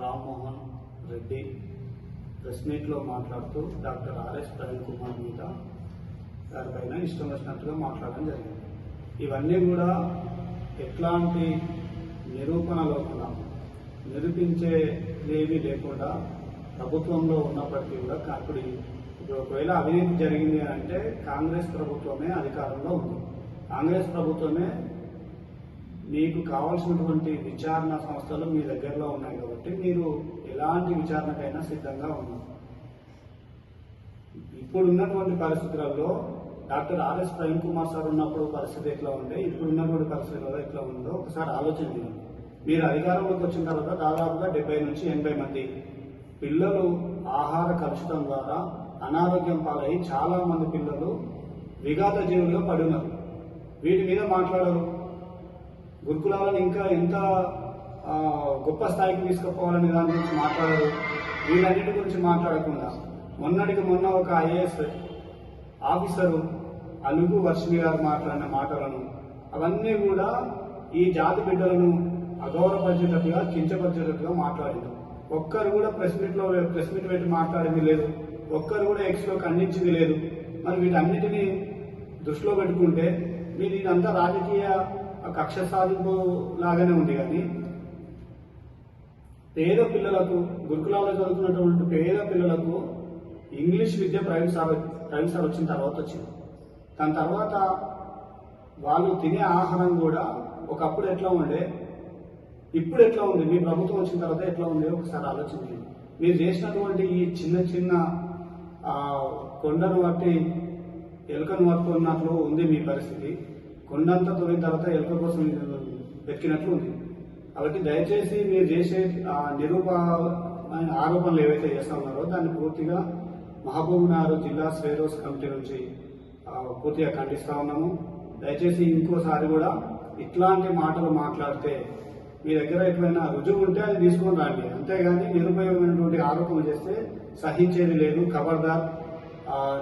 Rammohan Reddy press మీట్లో మాట్లాడుతూ doctor RS Praveen Kumar మీద దానిపైన ఇష్టం వచ్చినట్టుగా మాట్లాడడం జరిగింది. ఇవన్నీ కూడా ఎట్లాంటి నిరూపణ లేకుండా నిరూపించేవి లేకుండా ప్రభుత్వంలో ఉన్నప్పటికీ కూడా కా- ఇప్పుడు ఇప్పుడు ఒకవేళ అవినీతి జరిగింది అంటే కాంగ్రెస్ ప్రభుత్వమే అధికారంలో ఉంది. కాంగ్రెస్ ప్రభుత్వమే మీకు కావాల్సినటువంటి విచారణ సంస్థలు మీ దగ్గరలో ఉన్నాయి కాబట్టి మీరు ఎలాంటి విచారణకైనా సిద్ధంగా ఉన్నారు. ఇప్పుడు ఉన్నటువంటి పరిస్థితులలో doctor R S Praveen Kumar sir ఉన్నప్పుడు పరిస్థితి ఎట్లా ఉండే? ఇప్పుడు ఉన్నటువంటి పరిస్థితులలో ఎట్లా ఉందో ఒకసారి ఆలోచన చేయండి. మీరు అధికారంలోకి వచ్చిన తర్వాత దాదాపుగా డెబ్బై నుంచి ఎనభై మంది పిల్లలు ఆహార కలుషితం ద్వారా అనారోగ్యం పాలై చాలా మంది పిల్లలు విఘాత జీవులుగా పడి ఉన్నారు. వీటి మీద మాట్లాడరు. గురుకులాలను ఇంకా ఎంత గొప్ప స్థాయికి తీసుకుపోవాలనే దాని గురించి మాట్లాడరు. వీళ్ళన్నిటి గురించి మాట్లాడకుండా మొన్నటికి మొన్న ఒక ఐఏఎస్ ఆఫీసరు అలుగు వర్షిణి గారు మాట్లాడిన మాటలను అవన్నీ కూడా ఈ జాతి బిడ్డలను అగౌరవపరిచేటట్టుగా కించపరిచేటట్టుగా మాట్లాడింది. ఒక్కరు కూడా ప్రెస్ మీట్లో ప్రెస్ మీట్ పెట్టి మాట్లాడింది లేదు. ఒక్కరు కూడా ఎక్స్లో ఖండించింది లేదు. మరి వీటన్నిటిని దృష్టిలో పెట్టుకుంటే మీరు ఇదంతా రాజకీయ కక్ష సాధింపు లాగానే ఉంది కానీ పేద పిల్లలకు గురుకులాల్లో చదువుతున్నటువంటి పేద పిల్లలకు ఇంగ్లీష్ విద్య ప్రైవేట్ సార్ ప్రైవేట్ సార్ వచ్చిన తర్వాత వచ్చింది. దాని తర్వాత వాళ్ళు తినే ఆహారం కూడా ఒకప్పుడు ఎట్లా ఉండే ఇప్పుడు ఎట్లా ఉంది మీ ప్రభుత్వం వచ్చిన తర్వాత ఎట్లా ఉంది ఒకసారి ఆలోచించండి. మీరు చేసినటువంటి ఈ చిన్న చిన్న కొండను బట్టి ఎలుకను పట్టుకున్నట్లు ఉంది మీ పరిస్థితి. కొండంత తొలిన తర్వాత ఎలుక కోసం వెతికినట్లు ఉంది. కాబట్టి దయచేసి మీరు చేసే ఆ, నిరూప ఆరోపణలు ఏవైతే చేస్తా ఉన్నారో దాన్ని పూర్తిగా మహబూబ్ నగర్ జిల్లా స్వేరోస్ కమిటీ నుంచి పూర్తిగా ఖండిస్తా ఉన్నాము. దయచేసి ఇంకోసారి కూడా ఇట్లాంటి మాటలు మాట్లాడితే మీ దగ్గర ఎప్పుడైనా రుజువు ఉంటే అది తీసుకొని రండి. అంతేగాని నిరుపయోగమైనటువంటి ఆరోపణలు చేస్తే సహించేది లేదు ఖబర్దార్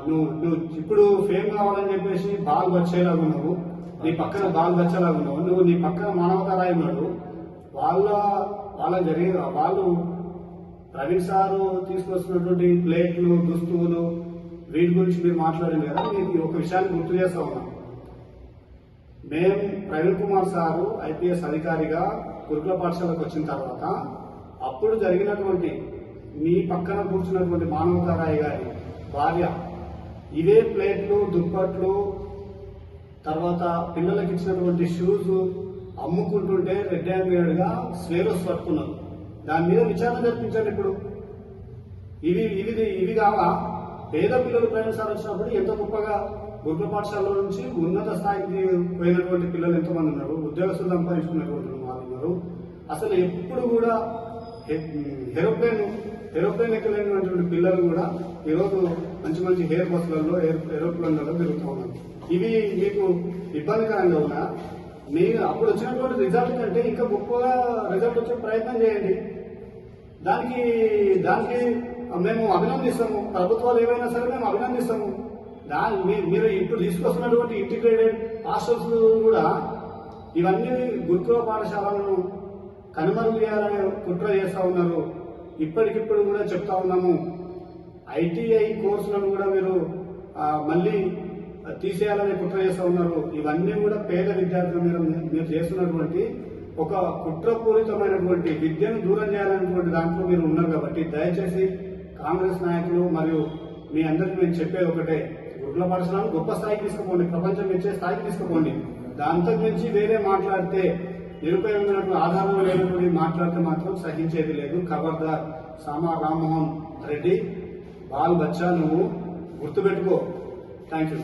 నువ్వు నువ్వు ఇప్పుడు ఫేమ్ కావాలని చెప్పేసి బాల్ వచ్చేలాగా ఉన్నావు. నీ పక్కన బాల్ వచ్చేలాగా ఉన్నావు. నువ్వు నీ పక్కన మానవతారాయి ఉన్నాడు. వాళ్ళ వాళ్ళ జరిగే వాళ్ళు ప్రవీణ్ సారు తీసుకొస్తున్నటువంటి ప్లేట్లు దుస్తువులు వీటి గురించి మీరు మాట్లాడింది కదా నేను ఒక విషయాన్ని గుర్తు చేస్తా ఉన్నాను మేము ప్రవీణ్ కుమార్ సారు ఐపీఎస్ అధికారిగా గురుకుల పాఠశాలకు వచ్చిన తర్వాత అప్పుడు జరిగినటువంటి మీ పక్కన కూర్చున్నటువంటి మానవతారాయి గారి భార్య. ఇదే ప్లేట్లు దుప్పట్లు తర్వాత పిల్లలకి ఇచ్చినటువంటి షూస్ అమ్ముకుంటుంటే రెడ్ హ్యాండెడ్గా స్వేరస్ పట్టుకున్నారు. దాని మీద విచారణ జరిపించండి ఇప్పుడు. ఇవి ఇవి ఇవి కావా పేద పిల్లలు ప్రయాణసాలు వచ్చినప్పుడు ఎంత గొప్పగా గురుకుల పాఠశాల నుంచి ఉన్నత స్థాయికి పోయినటువంటి పిల్లలు ఎంతమంది ఉన్నారు. ఉద్యోగస్తులు సంపాదించుకున్నటువంటి వాళ్ళు ఉన్నారు. అసలు ఎప్పుడు కూడా ఏరోప్లేన్ ఏరోప్లేన్ ఎక్కలేనటువంటి పిల్లలు కూడా ఈరోజు మంచి మంచి హెయిర్ బస్సులలో ఏరోప్లేన్లలో తిరుగుతూ ఉన్నాను ఇవి మీకు ఇబ్బందికరంగా ఉన్నా మీరు అప్పుడు వచ్చినటువంటి రిజల్ట్ కంటే ఇంకా గొప్పగా రిజల్ట్ వచ్చే ప్రయత్నం చేయండి. దానికి దానికి మేము అభినందిస్తాము. ప్రభుత్వాలు ఏమైనా సరే మేము అభినందిస్తాము. దాని మీ- మీరు ఇప్పుడు తీసుకొస్తున్నటువంటి ఇంటిగ్రేటెడ్ హాస్టల్స్ కూడా ఇవన్నీ గురుకుల పాఠశాలను కనుమరుగు చేయాలనే కుట్ర చేస్తూ ఉన్నారు. ఇప్పటికిప్పుడు కూడా చెప్తా ఉన్నాము. ఐటీఐ కోర్సులను కూడా మీరు మళ్ళీ తీసేయాలని కుట్ర చేస్తా ఉన్నారు. ఇవన్నీ కూడా పేద విద్యార్థుల మీద మీరు చేస్తున్నటువంటి ఒక కుట్రపూరితమైనటువంటి విద్యను దూరం చేయాలనేటువంటి దాంట్లో మీరు ఉన్నారు కాబట్టి దయచేసి కాంగ్రెస్ నాయకులు మరియు మీ అందరికీ నేను చెప్పేది ఒకటే. గురుకుల పాఠశాలను గొప్ప స్థాయికి తీసుకుపోండి. ప్రపంచం ఇచ్చే స్థాయికి తీసుకుపోండి. దాంతో మించి వేరే మాట్లాడితే నిరుపయోగమైనటువంటి ఆధారం లేనటువంటి మాట్లాడితే మాత్రం సహించేది లేదు. ఖబర్దార్ సామా రామ్మోహన్ రెడ్డి బాల్ బచ్చా నువ్వు గుర్తుపెట్టుకో. Thank you